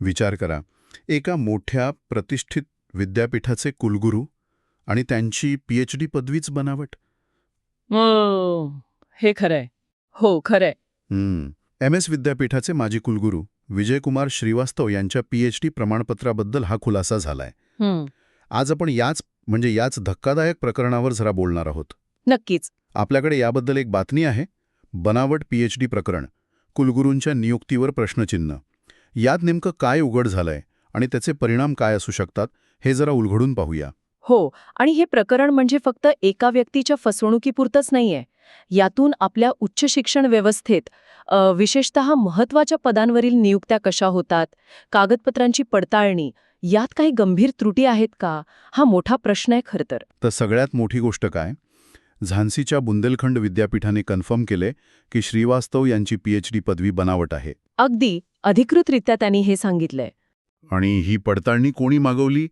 विचार करा. एका मोठ्या प्रतिष्ठित विद्यापीठाचे कुलगुरू आणि त्यांची पीएच डी पदवीच बनावट. हो, हे खरंय. हो खरंय. एम एस विद्यापीठाचे माजी कुलगुरू विजयकुमार श्रीवास्तव यांच्या पीएच डी प्रमाणपत्राबद्दल हा खुलासा झालाय. आज आपण याच म्हणजे याच धक्कादायक प्रकरणावर जरा बोलणार आहोत. नक्कीच. आपल्याकडे याबद्दल एक बातमी आहे. बनावट पीएच डी प्रकरण. कुलगुरूंच्या नियुक्तीवर प्रश्नचिन्ह. यात नेमकं काय उघड झालंय आणि त्याचे परिणाम काय असू शकतात हे जरा उलगडून पाहूया. हो आणि हे प्रकरण म्हणजे फक्त एका व्यक्तीच्या फसवणुकीपुरतंच नाहीये. यातून आपल्या उच्च शिक्षण व्यवस्थेत विशेषतः महत्त्वाच्या पदांवरील नियुक्त्या कशा होतात कागदपत्रांची पडताळणी यात काही गंभीर त्रुटी आहेत का? हा मोठा प्रश्न आहे खरं तर. तर सगळ्यात मोठी गोष्ट काय? झान्सीच्या बुंदेलखंड विद्यापीठाने कन्फर्म केले की श्रीवास्तव यांची पीएच डी पदवी बनावट आहे. अगदी अधिकृतरित्या त्यांनी हे सांगितलंय. आणि ही पडताळणी कोणी मागवली?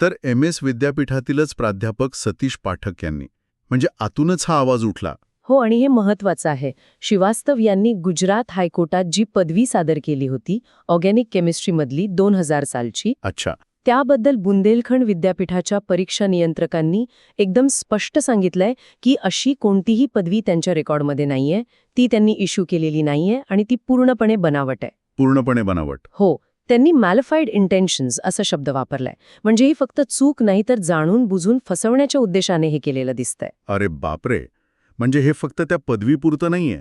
तर एम एस विद्यापीठातीलच प्राध्यापक सतीश पाठक यांनी. म्हणजे आतूनच हा आवाज उठला. हो आणि हे महत्वाचं आहे. श्रीवास्तव यांनी गुजरात हायकोर्टात जी पदवी सादर केली होती ऑर्गॅनिक केमिस्ट्रीमधली दोन हजार सालची अच्छा. त्याबद्दल बुंदेलखंड विद्यापीठाच्या परीक्षा नियंत्रकांनी एकदम स्पष्ट सांगितलंय की अशी कोणतीही पदवी त्यांच्या रेकॉर्डमध्ये नाहीये ती त्यांनी इश्यू केलेली नाहीये आणि ती पूर्णपणे बनावट आहे. पूर्णपणे बनावट. हो त्यांनी मॅलिफाईड इंटेन्शन्स असा शब्द वापरलाय. म्हणजे ही फक्त चूक नाही तर जाणून बुजून फसवण्याच्या उद्देशाने हे केलेलं दिसतंय. अरे बापरे! म्हणजे हे फक्त त्या पदवीपुरतं नाहीये.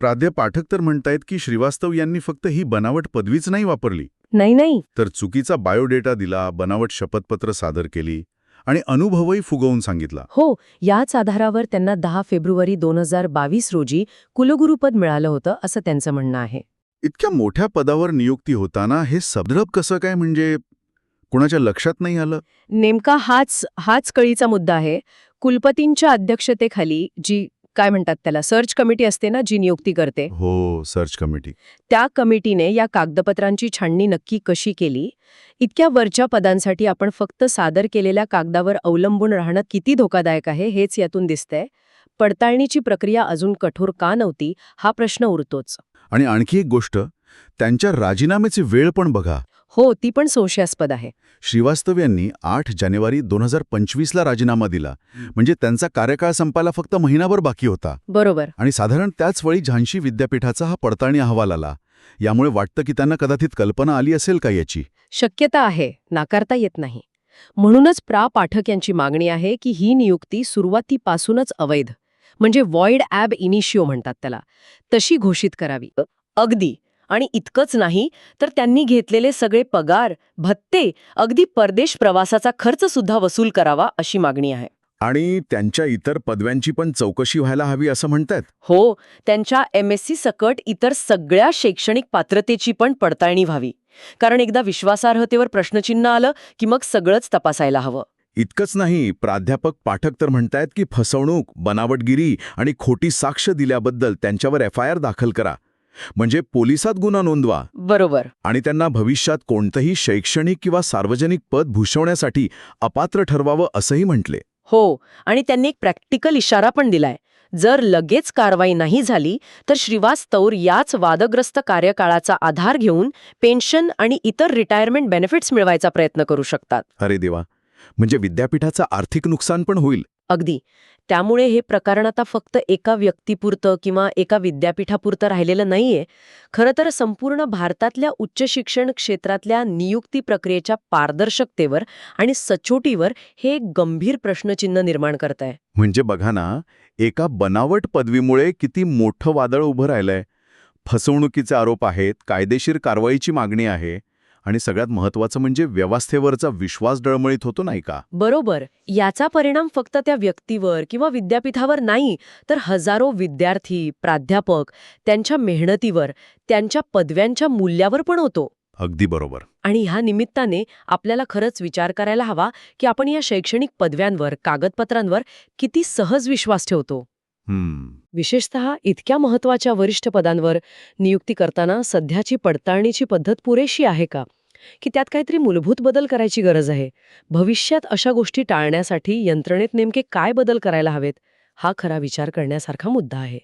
प्राध्या पाठक तर म्हणतायत की श्रीवास्तव यांनी फक्त ही बनावट पदवीच नाही वापरली. नाही नाही. तर चुकीचा बायोडेटा दिला बनावट शपथपत्र सादर केली आणि अनुभवही फुगवून सांगितला. हो याच आधारावर त्यांना दहा फेब्रुवारी दोन हजार बावीस रोजी कुलगुरुपद मिळालं होतं असं त्यांचं म्हणणं आहे. इतक्या मोठ्या पदावर नियुक्ती होताना हे सबद्रब कसं काय म्हणजे कुणाच्या लक्षात नाही आलं? नेमका हाच हाच कळीचा मुद्दा आहे. कुलपतींच्या अध्यक्षतेखाली जी काय म्हणतात त्याला? सर्च कमिटी असते ना जी नियुक्ती करते? हो सर्च कमिटी त्या कमिटीने या कागदपत्रांची छाननी नक्की कशी केली? इतक्या वरच्या पदांसाठी आपण फक्त सादर केलेल्या कागदावर अवलंबून राहणं किती धोकादायक आहे हेच यातून दिसतंय. पडताळणीची प्रक्रिया अजून कठोर का नव्हती हा प्रश्न उरतोच. आणि आणखी एक गोष्ट त्यांच्या राजीनाम्याची वेळ पण बघा. हो ती पण संशयास्पद आहे. श्रीवास्तव यांनी आठ जानेवारी दोन हजार पंचवीसला राजीनामा दिला. म्हणजे त्यांचा कार्यकाळ संपायला फक्त महिनाभर बाकी होता. बरोबर. आणि साधारण त्याच वेळी झांशी विद्यापीठाचा हा पडताळणी अहवाल आला. यामुळे वाटतं की त्यांना कदाचित कल्पना आली असेल का याची? शक्यता आहे. नाकारता येत नाही. म्हणूनच प्रा पाठक यांची मागणी आहे की ही नियुक्ती सुरुवातीपासूनच अवैध. म्हणजे वॉइड ॲब इनिशिओ म्हणतात त्याला. तशी घोषित करावी. अगदी. आणि इतकंच नाही तर त्यांनी घेतलेले सगळे पगार भत्ते अगदी परदेश प्रवासाचा खर्च सुद्धा वसूल करावा अशी मागणी आहे. आणि त्यांच्या इतर पदव्यांची पण चौकशी व्हायला हवी असं म्हणतात हो त्यांच्या एम एस सी सकट इतर सगळ्या शैक्षणिक पात्रतेची पण पडताळणी व्हावी. कारण एकदा विश्वासार्हतेवर प्रश्नचिन्ह आलं की मग सगळंच तपासायला हवं. इतकंच नाही प्राध्यापक पाठक तर म्हणतायत की फसवणूक बनावटगिरी आणि खोटी साक्ष दिल्याबद्दल त्यांच्यावर एफ आय आर दाखल करा. म्हणजे पोलिसात गुन्हा नोंदवा. बरोबर. आणि त्यांना भविष्यात कोणतंही शैक्षणिक किंवा सार्वजनिक पद भूषवण्यासाठी अपात्र ठरवावं असंही म्हटले. हो आणि त्यांनी एक प्रॅक्टिकल इशारा पण दिलाय. जर लगेच कारवाई नाही झाली तर श्रीवास्तव याच वादग्रस्त कार्यकाळाचा आधार घेऊन पेन्शन आणि इतर रिटायरमेंट बेनिफिट्स मिळवायचा प्रयत्न करू शकतात. अरे देवा! म्हणजे विद्यापीठाचं आर्थिक नुकसान पण होईल. अगदी. त्यामुळे हे प्रकरण आता फक्त एका व्यक्तीपुरतं किंवा एका विद्यापीठापुरतं राहिलेलं नाहीये. खरं तर संपूर्ण भारतातल्या उच्च शिक्षण क्षेत्रातल्या नियुक्ती प्रक्रियेच्या पारदर्शकतेवर आणि सचोटीवर हे एक गंभीर प्रश्नचिन्ह निर्माण करत आहे म्हणजे बघा ना एका बनावट पदवीमुळे किती मोठं वादळ उभं राहिलंय. फसवणुकीचे आरोप आहेत कायदेशीर कारवाईची मागणी आहे. आणि सगळ्यात महत्वाचं म्हणजे व्यवस्थेवरचा विश्वास डळमळीत होतो नाही का? बरोबर. याचा परिणाम फक्त त्या व्यक्तीवर किंवा विद्यापीठावर नाही तर हजारो विद्यार्थी प्राध्यापक त्यांच्या मेहनतीवर त्यांच्या पदव्यांच्या मूल्यावर पण होतो. अगदी बरोबर. आणि ह्या निमित्ताने आपल्याला खरंच विचार करायला हवा की आपण या शैक्षणिक पदव्यांवर कागदपत्रांवर किती सहज विश्वास ठेवतो. विशेषतः इतक्या महत्त्वाच्या वरिष्ठ पदांवर नियुक्ती करताना सध्याची पडताळणीची पद्धत पुरेशी आहे का? की त्यात काहीतरी मूलभूत बदल करायची गरज आहे. भविष्यात अशा गोष्टी टाळण्यासाठी यंत्रणेत नेमके काय बदल करायला हवेत हा खरा विचार करण्यासारखा मुद्दा आहे.